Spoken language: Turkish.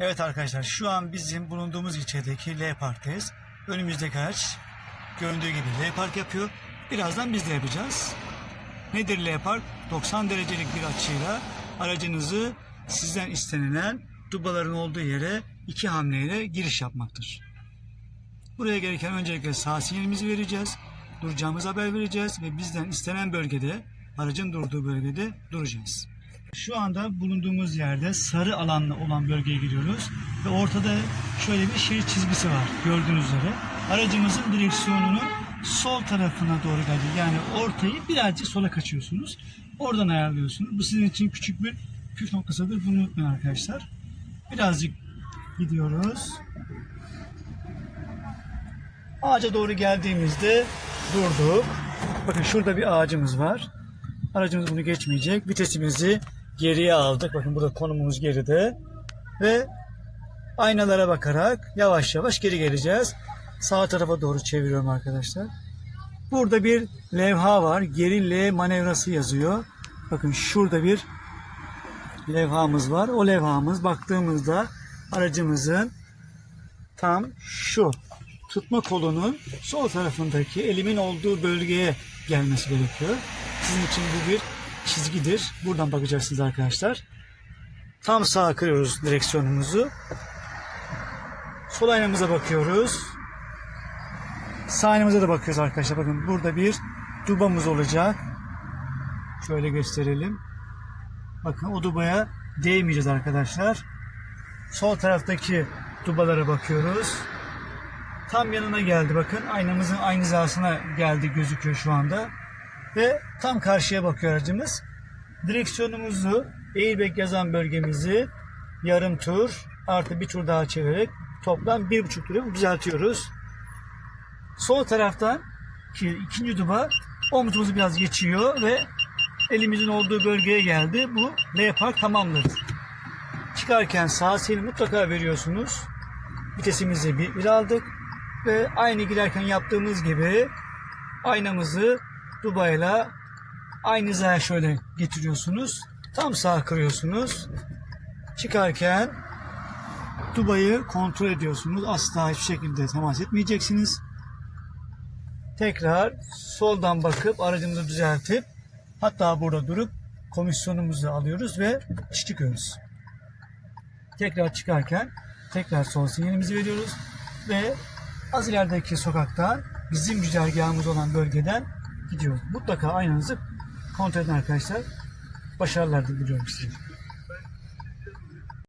Evet arkadaşlar şu an bizim bulunduğumuz ilçedeki L Park'tayız. Önümüzdeki araç göründüğü gibi L Park yapıyor. Birazdan biz de yapacağız. Nedir L Park? 90 derecelik bir açıyla aracınızı sizden istenilen dubaların olduğu yere iki hamleyle giriş yapmaktır. Buraya gereken öncelikle sağ sinyalimizi vereceğiz. Duracağımız haber vereceğiz ve bizden istenen bölgede, aracın durduğu bölgede duracağız. Şu anda bulunduğumuz yerde sarı alanlı olan bölgeye giriyoruz ve ortada şöyle bir şerit çizgisi var gördüğünüz üzere. Aracımızın direksiyonunu sol tarafına doğru gelecek. Yani ortayı birazcık sola kaçıyorsunuz. Oradan ayarlıyorsunuz. Bu sizin için küçük bir püf noktasıdır. Bunu unutmayın arkadaşlar. Birazcık gidiyoruz. Ağaca doğru geldiğimizde durduk. Bakın şurada bir ağacımız var. Aracımız bunu geçmeyecek. Vitesimizi geriye aldık. Bakın burada konumumuz geride. Ve aynalara bakarak yavaş yavaş geri geleceğiz. Sağ tarafa doğru çeviriyorum arkadaşlar. Burada bir levha var. Geri L manevrası yazıyor. Bakın şurada bir levhamız var. O levhamız baktığımızda aracımızın tam şu tutma kolunun sol tarafındaki elimin olduğu bölgeye gelmesi gerekiyor. Sizin için bu bir çizgidir. Buradan bakacaksınız arkadaşlar. Tam sağa kırıyoruz direksiyonumuzu. Sol aynamıza bakıyoruz. Sağ aynamıza da bakıyoruz arkadaşlar. Bakın burada bir dubamız olacak. Şöyle gösterelim. Bakın o dubaya değmeyeceğiz arkadaşlar. Sol taraftaki dubalara bakıyoruz. Tam yanına geldi bakın. Aynamızın aynı hizasına geldi gözüküyor şu anda. Ve tam karşıya bakıyor aracımız. Direksiyonumuzu airbag yazan bölgemizi yarım tur artı bir tur daha çevirerek toplam bir buçuk turu düzeltiyoruz. Sol taraftan ki ikinci duba omzumuzu biraz geçiyor ve elimizin olduğu bölgeye geldi. Bu L park tamamdır. Çıkarken sağ sinyali mutlaka veriyorsunuz. Vitesimizi bir, bir aldık ve aynı giderken yaptığımız gibi aynamızı dubayla aynı hizaya şöyle getiriyorsunuz. Tam sağ kırıyorsunuz. Çıkarken dubayı kontrol ediyorsunuz. Asla hiçbir şekilde temas etmeyeceksiniz. Tekrar soldan bakıp aracımızı düzeltip hatta burada durup komisyonumuzu alıyoruz ve çıkıyoruz. Tekrar çıkarken tekrar sol sinyalimizi veriyoruz ve az ilerideki sokaktan bizim güzergahımız olan bölgeden gidiyoruz. Mutlaka aynanızı kontrol edin arkadaşlar. Başarılar diliyorum size.